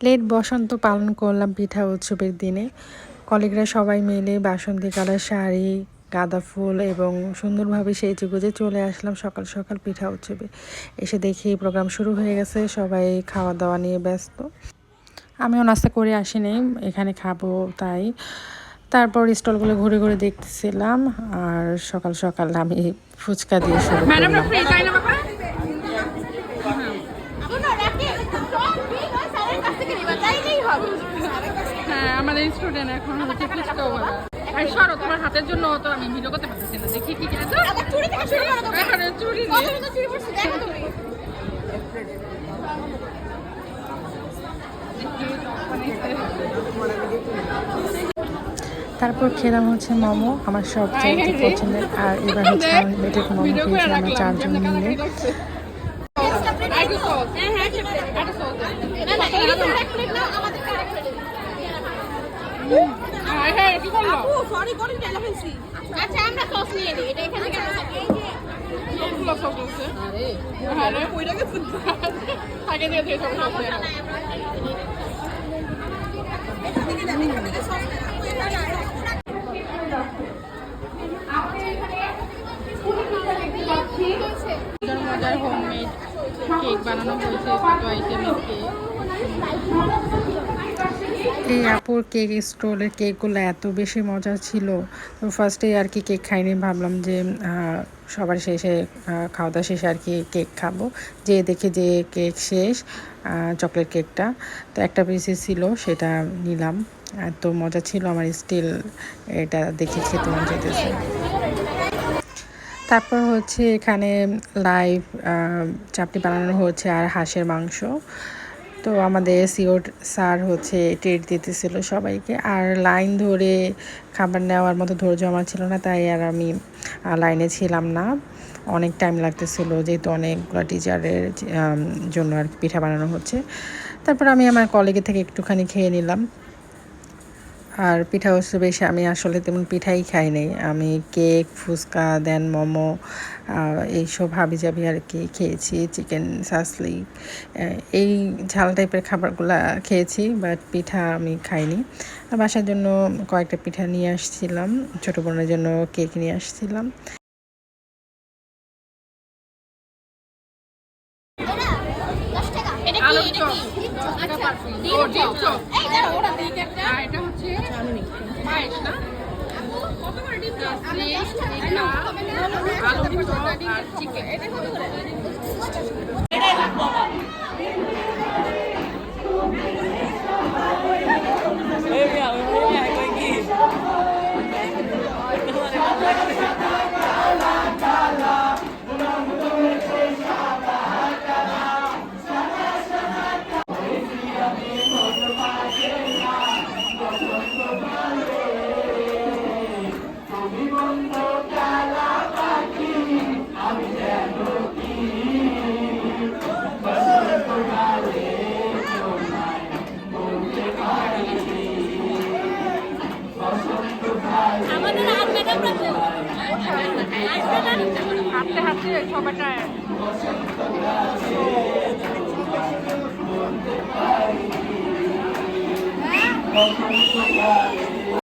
Late বসন্ত পালন করলাম পিঠা উৎসবের দিনে। কলিগরা সবাই মিলে বাসন্তী কালার শাড়ি গাঁদা ফুল এবং সুন্দরভাবে সেই গুজে চলে আসলাম সকাল সকাল পিঠা উৎসবে। এসে দেখি প্রোগ্রাম শুরু হয়ে গেছে সবাই খাওয়া দাওয়া নিয়ে ব্যস্ত। আমিও নাস্তা করে আসিনি এখানে খাব তাই। তারপর স্টলগুলো ঘুরে ঘুরে দেখতেছিলাম আর সকাল সকাল আমি ফুচকা দিয়ে শুরু করলাম। হ্যাঁ আমাদের স্টুডেন্ট এখন হচ্ছে ফুচকাও বলা আর সরো তোমার হাতের জন্য তো আমি ভিডিও করতে পারতেছি না দেখি কি কি আছে এখানে চুরি তারপর খেলাম হচ্ছে মোমো আমার সবচেয়ে পছন্দের আর এবার হচ্ছে আনলিমিটেড মোমো খেয়েছি আমরা চারজন মিলে হ্যাঁ হ্যাঁ আইডি সস হ্যাঁ হ্যাঁ কি করল আচ্ছা আমরা সস নিয়ে নিই এটা এখানে কেন সবগুলো সস আছে হ্যাঁ রে কইরা গেছে। আগে দিয়ে দিয়ে সব সস মজার মজার হোমমেড কেক বানানো হয়েছে আইটেমের কেক এই আপুর কেক স্টলের কেকগুলো এত বেশি মজা ছিল। তো ফার্স্টে আর কি কেক খাইনি, ভাবলাম যে সবার শেষে খাওয়া দাওয়া শেষে আর কি কেক খাব। যে দেখে যে কেক শেষ চকলেট কেকটা। তো একটা পিসই ছিল, সেটা নিলাম। এত মজা ছিল আমার স্টিল এটা দেখে খেতে মন যেতেছে তারপর হচ্ছে এখানে লাইভ চাপটি বানানো হচ্ছে আর হাঁসের মাংস। তো আমাদের সিওর স্যার হচ্ছে ট্রেড দিতেছিল সবাইকে। আর লাইন ধরে খাবার নেওয়ার মতো ধৈর্য আমার ছিল না, তাই আর আমি লাইনে ছিলাম না। অনেক টাইম লাগতেছিল যেহেতু অনেকগুলো টিচারের জন্য আর পিঠা বানানো হচ্ছে। তারপর আমি আমার কলেজের থেকে একটুখানি খেয়ে নিলাম। আর পিঠা হচ্ছে বেশি আমি আসলে তেমন পিঠাই খাই নাই। আমি কেক, ফুচকা, দেন মোমো এইসব হাবি জাবি আর কি খেয়েছি, চিকেন সাসলি এই ঝাল টাইপের খাবারগুলো খেয়েছি বাট পিঠা আমি খাইনি। বাসার জন্য কয়েকটা পিঠা নিয়ে আসছিলাম, ছোটো বোনের জন্য কেক নিয়ে আসছিলাম। এটা হচ্ছে পায়েস না কত করে ডিম স্লিম পিঠা চপ, আর চিকেন এটা কত করে হাঁটতে হাঁটতে সবাইটা হ্যাঁ